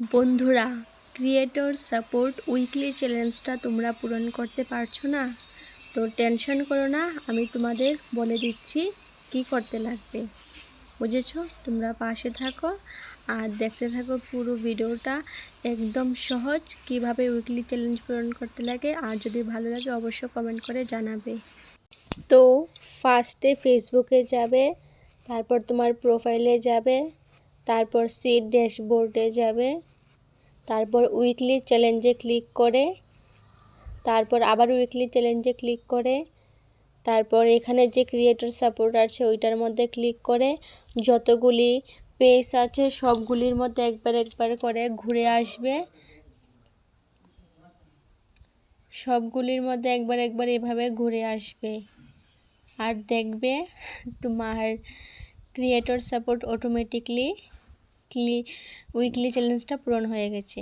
বন্ধুরা creator support weekly চ্যালেঞ্জটা তোমরা পূরণ করতে পারছ না? তো টেনশন করো না, আমি তোমাদের বলে দিচ্ছি কি করতে লাগবে। বুঝেছ? তোমরা পাশে থাকো আর দেখতে থাকো পুরো ভিডিওটা একদম সহজ কীভাবে উইকলি চ্যালেঞ্জ পূরণ করতে লাগে। আর যদি ভালো লাগে, অবশ্যই কমেন্ট করে জানাবে। তো ফার্স্টে ফেসবুকে যাবে, তারপর তোমার প্রোফাইলে যাবে তারপর সিট ড্যাশবোর্ডে যাবে, তারপর উইকলি চ্যালেঞ্জে ক্লিক করে, তারপর আবার উইকলি চ্যালেঞ্জে ক্লিক করে, তারপর এখানে যে ক্রিয়েটর সাপোর্ট আছে ওইটার মধ্যে ক্লিক করে, যতগুলি পেজ আছে সবগুলির মধ্যে একবার একবার করে ঘুরে আসবে। সবগুলির মধ্যে একবার একবার এভাবে ঘুরে আসবে। আর দেখবে তোমার ক্রিয়েটর সাপোর্ট অটোমেটিকলি ক্লি উইকলি চ্যালেঞ্জটা পূরণ হয়ে গেছে।